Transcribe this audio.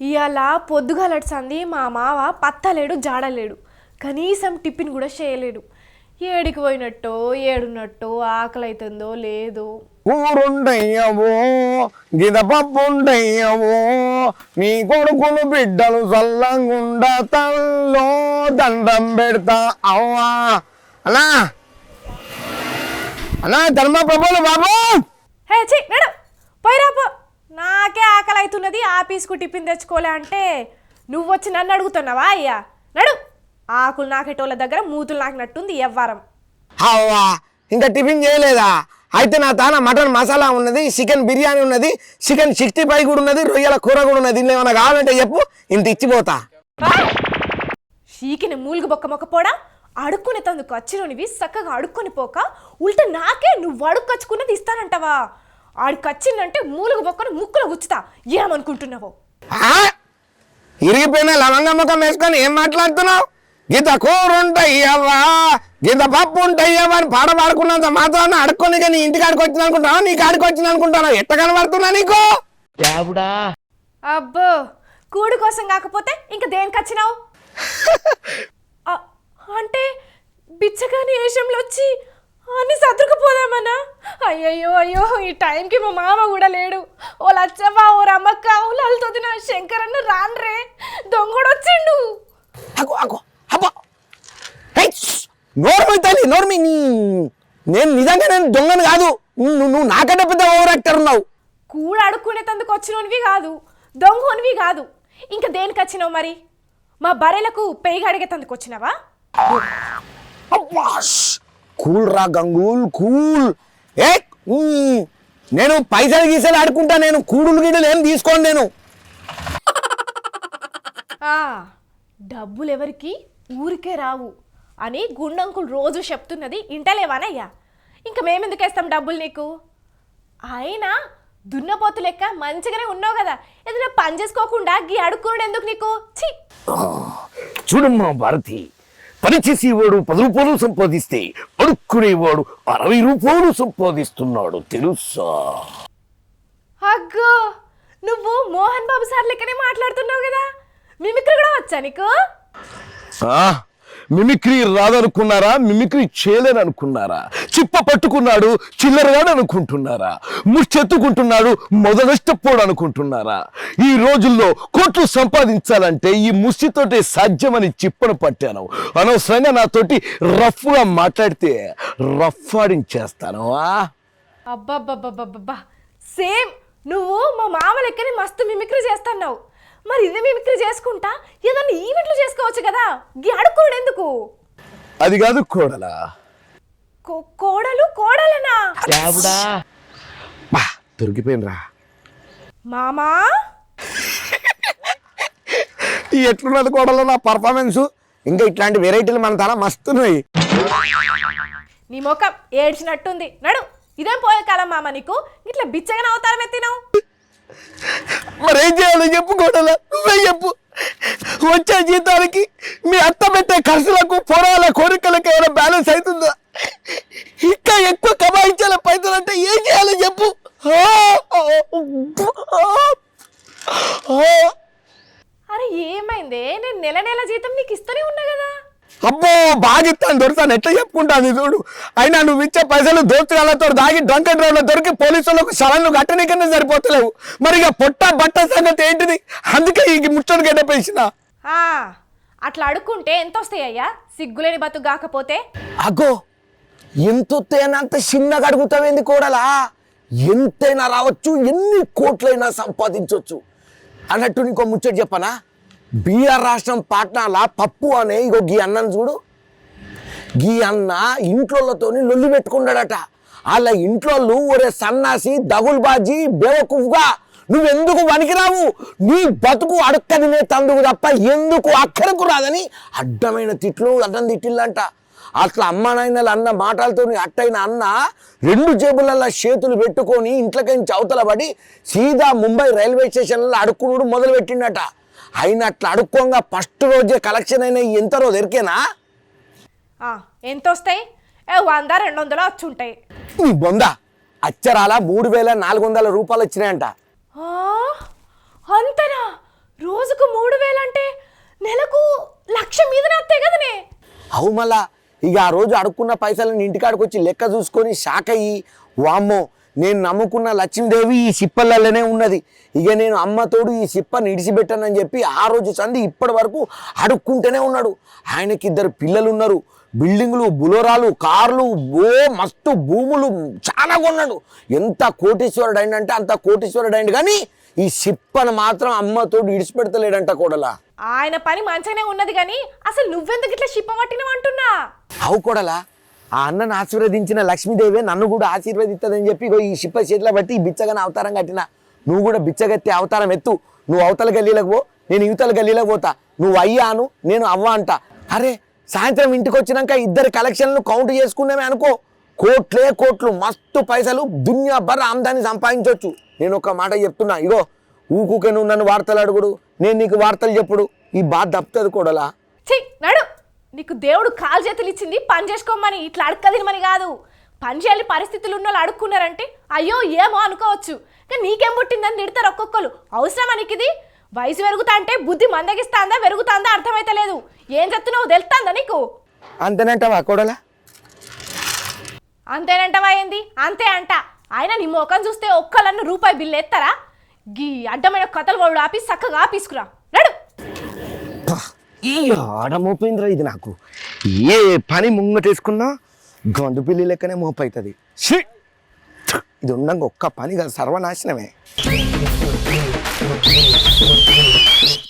ఇవాళ పొద్దుగాలట్సంది మా మావ పత్తలేడు జాడలేడు. కనీసం టిఫిన్ కూడా చేయలేడు. ఏడికి పోయినట్టో ఏడున్నట్టో ఆకలి అవుతుందో లేదో కూరుండయ్యవో గిదపప్పుండయ్యవో నీ కొడుకులు బిడ్డలు చల్లంగుండ తల్లో దండం పెడతా అవ్వా. అన్నా. అన్నా ధర్మ ప్రభులు బాబు. హే చి నడు. నాకే ఆకలి అవుతున్నది ఆఫీస్కు టిఫిన్ తెచ్చుకోలే అంటే నువ్వు వచ్చి నన్ను అడుగుతున్నావా అయ్యా? నడు! ఆకులు నాకేటోళ్ళ దగ్గర మూతులు నాకినట్టుంది ఎవ్వరం. అవ్వా ఇంకా టిఫిన్ చేయలేదా? అయితే నా తాన మటన్ మసాలా ఉన్నది చికెన్ బిర్యానీ ఉన్నది చికెన్ సిక్స్టీ ఫైవ్ కూడా ఉన్నది రొయ్యల కూర కూడా ఉన్నది. ఏమైనా కావాలంటే చెప్పు ఇంత ఇచ్చిపోతా షీకిని మూలుగు బొక్క మొక్క పోడా? అడుక్కునే తందుకు వచ్చినవి చక్కగా అడుక్కొని పోక ఉల్ట నాకే నువ్వు అడుక్కొచ్చుకున్నది ఇస్తానంటావా? ఆడికి వచ్చిందంటే మూలుగు బొక్కను ముక్కులో గుచ్చుతా. ఏమనుకుంటున్నావో? ఆ? ఇరిగిపోయిన లవంగ ముఖం వేసుకొని ఏం మాట్లాడుతున్నావు? గీత కూర ఉంటాయ్యవా గీత పప్పు ఉంటాయ్యవా అని పాట పాడుకున్నంత మాత్రాన్ని అడుక్కొని కానీ ఇంటికి ఆడికి వచ్చిన అనుకుంటావా నీకు ఆడికి వచ్చిన అనుకుంటావా ఎట్ట కనబడుతున్నా నీకు? అబ్బో కూడు కోసం కాకపోతే ఇంక దేనికి వచ్చినావు? ఆ, అంటే బిచ్చగాని వేషంలో వచ్చి అన్ని సర్దుకుపోదామన్నా? అయ్యయ్యో అయ్యో ఈ టైంకి మా మామ కూడా లేడు. ఓ లచ్చవ్వ ఓ రమ్మక్క ఓ లలితొదిన శంకరన్న రాన్రే. దొంగడు వచ్చిండు అగో అగో అబ్బా! నోర్మి తల్లి నోర్మి నీ నేను నిజంగా నేను దొంగను కాదు. నువ్వు నువ్వు నాకంటే పెద్ద ఓవర్ యాక్టర్ ఉన్నావు. కూడ అడుక్కునే తందుకు వచ్చినవి కాదు. దొంగనివి కాదు. ఇంకా దేనికి వచ్చినావు మరి? మా బర్రెలకు పెయిగా అడిగే తందుకు వచ్చినావా! కూల్ రా గంగూల్ కూల్. ఏ నేను పైసలు గీసలు ఆడుకుంటా నేను కూడులు గీడులు ఏం తీసుకోను నేను. డబ్బులు ఎవరికి ఊరికే రావు అని గుండంకులు రోజు చెప్తున్నది ఇంటలేవానయ్యా. ఇంకా మేమెందుకు వేస్తాం డబ్బులు నీకు? అయినా దున్నపోతు లెక్క మంచిగానే ఉన్నావు కదా. ఏదైనా పని చేసుకోకుండా గీ అడుక్కున్నాడు ఎందుకు నీకు? ఛీ. చూడమ్మా భారతి పని చేసేవాడు పది రూపాయలు సంపాదిస్తే అడుక్కునేవాడు అరవై రూపాయలు సంపాదిస్తున్నాడు తెలుసా? అగ్గో! నువ్వు మోహన్ బాబు సార్ లెక్కనే మాట్లాడుతున్నావు కదా? మిమిక్రీ కూడా వచ్చా నీకు? ఆ, మిమిక్రీ రాదనుకున్నారా? మిమిక్రీ చేయలేననుకున్నారా చిప్ప పట్టుకున్నాడు చిల్లరగాడు అనుకుంటున్నారా ముచ్చెత్తుకుంటున్నాడు మొదలష్టపోడు అనుకుంటున్నారా ఈ రోజుల్లో కోట్లు సంపాదించాలంటే ఈ ముష్టితోటే సాధ్యమని చిప్పను పట్టాను. అనవసరంగా నాతోటి రఫ్గా మాట్లాడితే రఫ్ ఆడించేస్తాను ఆ? సేమ్ నువ్వు మా మామ లెక్కని మస్తు మిమిక్రీ చేస్తున్నావు. మరి ఇదే మిమిక్రీ చేసుకుంటా? ఏదన్నా ఈవెంట్లు చేసుకోవచ్చు కదా? గీ అడుక్కున్నాడు ఎందుకు? అది కాదు కోడలా. కో- కోడలు కోడలనా? బా దొరికిపోయినరా మామా? ఈ ఎట్లున్నది కూడా నా పర్ఫార్మెన్స్ ఇంకా ఇట్లాంటి వెరైటీలు మన తల మస్తున్నాయి. నీ ముఖం ఏడ్చినట్టుంది. నడు ఇదేం పోయే కాలం మామ నీకు? ఇట్లా బిచ్చగా అవతారం ఎత్తినావు? మరేం చేయాలో చెప్పు కోడలా. నువ్వే చెప్పు. వచ్చే జీతాలకి మీ అత్త పెట్టే ఖర్చులకు పొరాల కోరికలకు ఏమైనా బ్యాలెన్స్ అవుతుందా? ఇంకా ఎక్కువ కమాయించాల పైసలు అంటే ఏం చేయాలో చెప్పు. అరే ఏమైందే? నేను నెల నెల జీతం నీకు ఇస్తూనే ఉన్నా కదా. అబ్బో బాగా ఇస్తాను దొరుకుతాను. ఎట్లా చెప్పుకుంటాను చూడు. అయినా నువ్వు ఇచ్చే పైసలు దోచుగాలతో దాగి డ్రంక్ అండ్ డ్రైవ్లో దొరికి పోలీసులకు సడన్లు కట్టనీకనే సరిపోతలేవు. మరి ఇక పొట్ట బట్ట సంగతి ఏంటిది? అందుకే ఈ ముచ్చట గడ్డపేసిన ఆ, అట్లా అడుక్కుంటే ఎంత వస్తాయి అయ్యా సిగ్గులేని బతుకు కాకపోతే? అగో ఎంతొత్తైనా అంత చిన్నగా అడుగుతావేంది కోడలా? ఎంతైనా రావచ్చు ఎన్ని కోట్లైనా సంపాదించవచ్చు అన్నట్టు నీకో ముచ్చట చెప్పనా? బీఆర్ రాష్ట్రం పాట్నాల పప్పు అనే ఇగో గీ అన్నను చూడు. గీ అన్న ఇంట్లోతోని లొల్లి పెట్టుకున్నాడట. వాళ్ళ ఇంట్లో ఒరే సన్నాసి దగులు బాజీ బేవకుఫ్గా నువ్వెందుకు వణికిరావు? నీ బతుకు అడుక్కదినే తందుకు తప్ప ఎందుకు అక్కడకు రాదని అడ్డమైన తిట్లు అడ్డం తిట్టిల్లంట. అట్లా అమ్మ నాయనలు అన్న మాటలతో అట్టైన అన్న రెండు జేబులలో చేతులు పెట్టుకొని ఇంట్లోకి అవతల పడి సీదా ముంబై రైల్వే స్టేషన్లో అడుక్కునుడు మొదలు పెట్టిండట అయినా అట్లా అడుక్కోగా ఫస్ట్ రోజే కలెక్షన్ అయిన ఎంత రోజు ఎరికేనా? ఆ, ఎంత వస్తాయి ఏ వంద రెండు వందలు వచ్చి ఉంటాయి నీ బొంద అచ్చరాల మూడు వేల నాలుగు వందల రూపాయలు వచ్చినాయంట. అంతనా? రోజుకు మూడు వేలంటే నెలకు లక్ష మీదనే వస్తాయి కదనే? అవు మళ్ళా ఇక ఆ రోజు అడుక్కున్న పైసలను ఇంటికాడికి వచ్చి లెక్క చూసుకొని షాక్ అయ్యి వామ్మో నేను నమ్ముకున్న లక్ష్మీదేవి ఈ సిప్పలలోనే ఉన్నది. ఇక నేను అమ్మతోడు ఈ సిప్పని ఇడిచిపెట్టానని చెప్పి ఆ రోజు సంది ఇప్పటి వరకు అడుక్కుంటూనే ఉన్నాడు. ఆయనకి ఇద్దరు పిల్లలు ఉన్నారు బిల్డింగులు బులోరాలు కార్లు ఓ మస్తు భూములు చాలా కొన్నాడు. ఎంత కోటీశ్వరుడు అయిందంటే అంత కోటీశ్వరుడు అయింది కానీ ఈ సిప్పను మాత్రం అమ్మతోడు ఇడిచిపెడతలేడంట కోడలా. ఆయన పని మంచిగానే ఉన్నది కానీ అసలు నువ్వెందుకు ఇట్లా చిప్పమట్టినవు అంటున్నా అవు కూడలా ఆ అన్నను ఆశీర్వదించిన లక్ష్మీదేవే నన్ను కూడా ఆశీర్వదిస్తుందని చెప్పి ఇగో ఈ శిప్ప చేతిలో బట్టి ఈ బిచ్చగానే అవతారం కట్టిన. నువ్వు కూడా బిచ్చగత్తి అవతారం ఎత్తు. నువ్వు అవతల గల్లీలకు పో నేను యువతల గల్లీలకు పోతా. నువ్వు అయ్యాను నేను అవ్వ అంట. అరే సాయంత్రం ఇంటికి వచ్చినాక ఇద్దరు కలెక్షన్లు కౌంట్ చేసుకున్నామే అనుకో. కోట్లే కోట్లు మస్తు పైసలు దునియా బర్ర ఆమ్దాన్ని సంపాదించవచ్చు నేను ఒక మాట చెప్తున్నా ఇగో ఊకుకే నువ్వు నన్ను వార్తలు అడుగుడు నేను నీకు వార్తలు చెప్పుడు. ఈ బాధ తప్పుతుంది కూడలా. నడు. నీకు దేవుడు కాలు చేతులు ఇచ్చింది పని చేసుకోమని ఇట్లా అడక్కదినమని కాదు. పని చేయాలి పరిస్థితులు ఉన్న వాళ్ళు అడుక్కున్నారంటే అయ్యో ఏమో అనుకోవచ్చు. కానీ నీకేం పుట్టిందని తిడతారు ఒక్కొక్కరు. అవసరమా నీకు ఇది వయసు పెరుగుతా అంటే బుద్ధి మందగిస్తాందా పెరుగుతాందా అర్థమైతలేదు ఏం చెప్తున్నావు? తెలుస్తుందా నీకు? అంతేనంటావా కూడలా? అంతేనంటవా ఏంది? అంతే అంట. ఆయన నీ ముఖం చూస్తే ఒక్కలన్ను రూపాయి బిల్లు ఎత్తారా? గీ అడ్డమైన కథలు వాడు ఆపి చక్కగా ఆపీసుకురా ఈ ఆడ మోపోయిందిరా ఇది నాకు? ఏ పని ముంగటేసుకున్నా గండు పిల్లి లెక్కనే మోపైతుంది. ఇది ఉండగా ఒక్క పని కాదు సర్వనాశనమే.